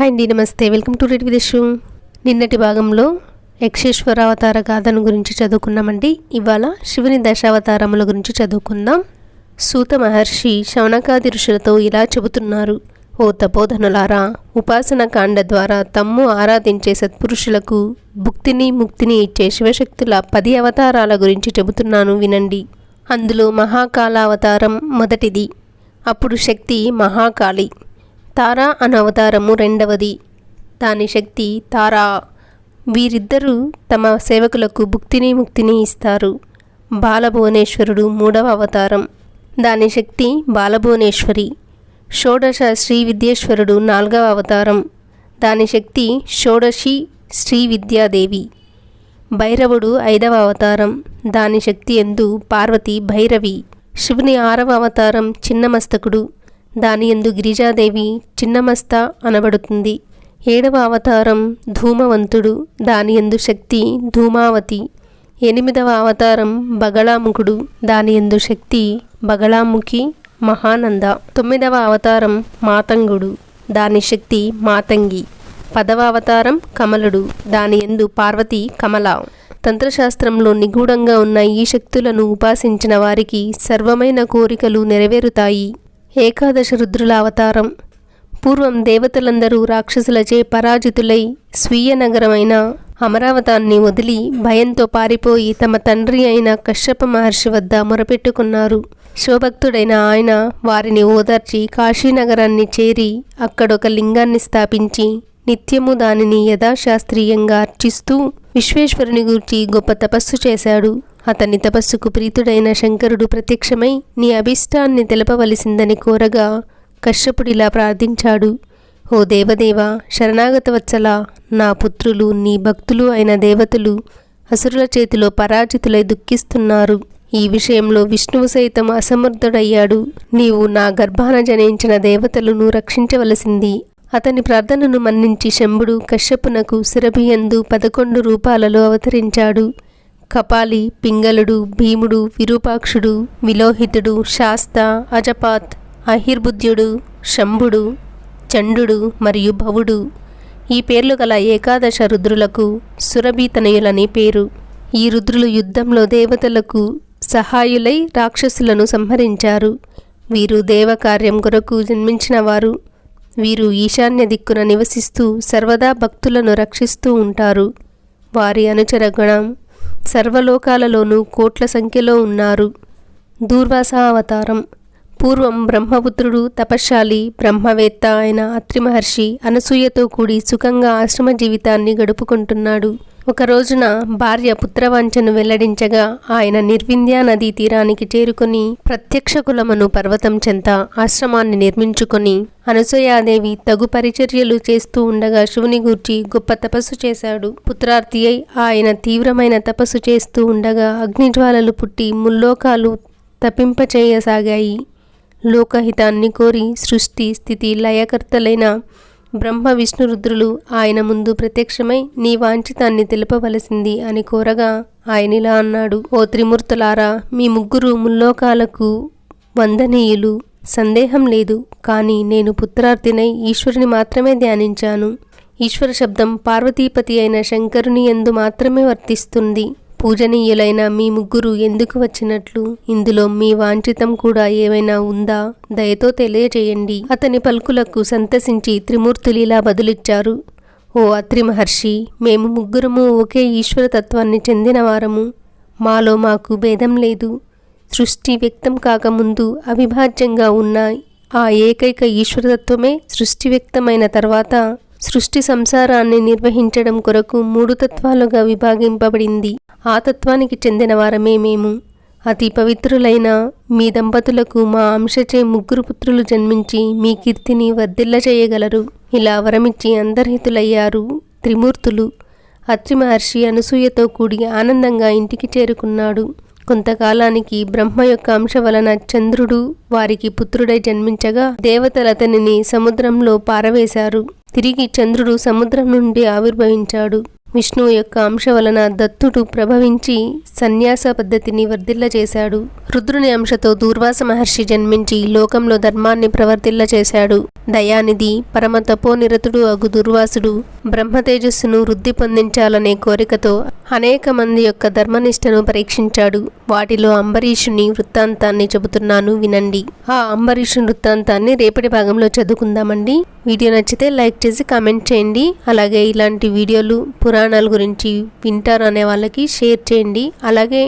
Hi అండి నమస్తే. Welcome to red విదేశం నిన్నటి భాగంలో యక్షేశ్వరావతార గాథను గురించి చదువుకున్నామండి. ఇవాళ శివుని దశావతారముల గురించి చదువుకుందాం. సూత మహర్షి శవనకాది ఋషులతో ఇలా చెబుతున్నారు. ఓ తపోధనులారా ఉపాసన కాండ ద్వారా తమ్ము ఆరాధించే సత్పురుషులకు భుక్తిని ముక్తిని ఇచ్చే శివశక్తుల పది అవతారాల గురించి చెబుతున్నాను వినండి. అందులో మహాకాలావతారం మొదటిది. అప్పుడు శక్తి మహాకాళి. తారా అనవతారము రెండవది. దాని శక్తి తారా. వీరిద్దరూ తమ సేవకులకు భుక్తిని ముక్తిని ఇస్తారు. బాలభువనేశ్వరుడు మూడవ అవతారం. దాని శక్తి బాలభువనేశ్వరి. షోడశ శ్రీ విద్యేశ్వరుడు నాలుగవ అవతారం. దాని శక్తి షోడశి శ్రీ విద్యాదేవి. భైరవుడు ఐదవ అవతారం. దాని శక్తి ఎందు పార్వతి భైరవి. శివుని ఆరవ అవతారం చిన్నమస్తకుడు. దాని ఎందు గిరిజాదేవి చిన్నమస్త అనబడుతుంది. ఏడవ అవతారం ధూమవంతుడు దాని ఎందు శక్తి ధూమావతి. ఎనిమిదవ అవతారం బగళాముఖుడు దాని ఎందు శక్తి బగళాముఖి మహానంద. తొమ్మిదవ అవతారం మాతంగుడు దాని శక్తి మాతంగి. పదవ అవతారం కమలుడు దాని ఎందు పార్వతి కమల. తంత్రశాస్త్రంలో నిగూఢంగా ఉన్న ఈ శక్తులను ఉపాసించిన వారికి సర్వమైన కోరికలు నెరవేరుతాయి. ఏకాదశ రుద్రుల అవతారం. పూర్వం దేవతలందరూ రాక్షసులచే పరాజితులై స్వీయ నగరమైన అమరావతాన్ని వదిలి భయంతో పారిపోయి తమ తండ్రి అయిన కశ్యప మహర్షి వద్ద మొరపెట్టుకున్నారు. శివభక్తుడైన ఆయన వారిని ఓదార్చి కాశీనగరాన్ని చేరి అక్కడొక లింగాన్ని స్థాపించి నిత్యము దానిని యథాశాస్త్రీయంగా అర్చిస్తూ విశ్వేశ్వరుని గూర్చి గొప్ప తపస్సు చేశాడు. అతని తపస్సుకు ప్రీతుడైన శంకరుడు ప్రత్యక్షమై నీ అభిష్టాన్ని తెలపవలసిందని కోరగా కశ్యపుడిలా ప్రార్థించాడు. ఓ దేవదేవ శరణాగత వత్సల నా పుత్రులు నీ భక్తులు అయిన దేవతలు అసురుల చేతిలో పరాజితులై దుఃఖిస్తున్నారు. ఈ విషయంలో విష్ణువు సైతం అసమర్థుడయ్యాడు. నీవు నా గర్భాన జనించిన దేవతలను రక్షించవలసింది. అతని ప్రార్థనను మన్నించి శంభుడు కశ్యపునకు సురభియందు పదకొండు రూపాలలో అవతరించాడు. కపాలి పింగళుడు భీముడు విరూపాక్షుడు విలోహితుడు శాస్త అజపాత్ అహిర్బుద్ధ్యుడు శంభుడు చండు మరియు భవుడు. ఈ పేర్లు గల ఏకాదశ రుద్రులకు సురభీతనయులని పేరు. ఈ రుద్రులు యుద్ధంలో దేవతలకు సహాయులై రాక్షసులను సంహరించారు. వీరు దేవకార్యం కొరకు జన్మించినవారు వీరు. ఈశాన్య దిక్కున నివసిస్తూ సర్వదా భక్తులను రక్షిస్తూ ఉంటారు. వారి అనుచరగణం సర్వలోకాలలోనూ కోట్ల సంఖ్యలో ఉన్నారు. దూర్వాస అవతారం పూర్వం బ్రహ్మపుత్రుడు తపశ్శాలి బ్రహ్మవేత్త అయిన అత్రి మహర్షి అనసూయతో కూడి సుఖంగా ఆశ్రమ జీవితాన్ని గడుపుకుంటున్నాడు. ఒక రోజున భార్య పుత్రవాంఛను వెల్లడించగా ఆయన నిర్వింధ్యా నదీ తీరానికి చేరుకుని ప్రత్యక్ష కులమను పర్వతం చెంత ఆశ్రమాన్ని నిర్మించుకొని అనసూయాదేవి తగు పరిచర్యలు చేస్తూ ఉండగా శివుని గూర్చి గొప్ప తపస్సు చేశాడు. పుత్రార్థి అయి ఆయన తీవ్రమైన తపస్సు చేస్తూ ఉండగా అగ్నిజ్వాలలు పుట్టి ముల్లోకాలు తపింపచేయసాగాయి లోకహితాన్ని కోరి సృష్టి స్థితి లయకర్తలైన బ్రహ్మ విష్ణు రుద్రులు ఆయన ముందు ప్రత్యక్షమై నీ వాంఛితాన్ని తెలుపవలసింది అని కోరగా ఆయనిలా అన్నాడు. ఓ త్రిమూర్తులారా మీ ముగ్గురు ముల్లోకాలకు వందనీయులు. సందేహం లేదు కానీ నేను పుత్రార్థినై ఈశ్వరుని మాత్రమే ధ్యానించాను. ఈశ్వర శబ్దం పార్వతీపతి అయిన శంకరుని ఎందు మాత్రమే వర్తిస్తుంది. పూజనీయులైన మీ ముగ్గురు ఎందుకు వచ్చినట్లు? ఇందులో మీ వాంఛితం కూడా ఏమైనా ఉందా? దయతో తెలియజేయండి అతని పలుకులకు సంతసించి త్రిమూర్తులు ఇలా బదులిచ్చారు. ఓ అత్రి మహర్షి మేము ముగ్గురము ఒకే ఈశ్వరతత్వాన్ని చెందినవారము. మాలో మాకు భేదం లేదు. సృష్టి వ్యక్తం కాకముందు అవిభాజ్యంగా ఉన్న ఆ ఏకైక ఈశ్వరతత్వమే సృష్టి వ్యక్తమైన తర్వాత సృష్టి సంసారాన్ని నిర్వహించడం కొరకు మూడు తత్వాలుగా విభాగింపబడింది. ఆ తత్వానికి చెందిన వారమే మేము. అతి పవిత్రులైన మీ దంపతులకు మా అంశచే ముగ్గురు పుత్రులు జన్మించి మీ కీర్తిని వర్ధిల్ల చేయగలరు. ఇలా వరమిచ్చి అంతర్హితులయ్యారు త్రిమూర్తులు. అత్రి మహర్షి అనసూయతో కూడి ఆనందంగా ఇంటికి చేరుకున్నాడు. కొంతకాలానికి బ్రహ్మ యొక్క అంశ వలన చంద్రుడు వారికి పుత్రుడై జన్మించగా దేవతలతనిని సముద్రంలో పారవేశారు. తిరిగి చంద్రుడు సముద్రం నుండి ఆవిర్భవించాడు. విష్ణువు యొక్క అంశ వలన దత్తుడు ప్రభవించి సన్యాస పద్ధతిని వర్ధిల్ల చేశాడు. రుద్రుని అంశతో దూర్వాస మహర్షి జన్మించి లోకంలో ధర్మాన్ని ప్రవర్తిల్ల చేశాడు. దయానిధి పరమ తపోనిరతుడు అగు దుర్వాసుడు బ్రహ్మ తేజస్సును వృద్ధి పొందించాలనే కోరికతో అనేక మంది యొక్క ధర్మనిష్టను పరీక్షించాడు. వాటిలో అంబరీషుని వృత్తాంతాన్ని చెబుతున్నాను వినండి. ఆ అంబరీషు వృత్తాంతాన్ని రేపటి భాగంలో చదువుకుందామండి. వీడియో నచ్చితే లైక్ చేసి కామెంట్ చేయండి. అలాగే ఇలాంటి వీడియోలు పురా పురాణాల గురించి వింటారు అనే వాళ్ళకి షేర్ చేయండి. అలాగే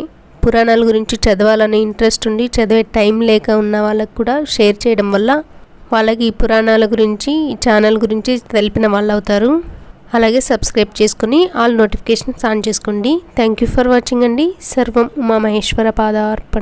పురాణాల గురించి చదవాలనే ఇంట్రెస్ట్ ఉండి చదివే టైం లేక ఉన్న వాళ్ళకు కూడా షేర్ చేయడం వల్ల వాళ్ళకి ఈ పురాణాల గురించి ఈ ఛానల్ గురించి తెలిపిన వాళ్ళు అవుతారు అలాగే సబ్స్క్రైబ్ చేసుకుని ఆల్ నోటిఫికేషన్స్ ఆన్ చేసుకోండి. థ్యాంక్ యూ ఫర్ వాచింగ్ అండి. సర్వం ఉమామహేశ్వర పాదార్పణ.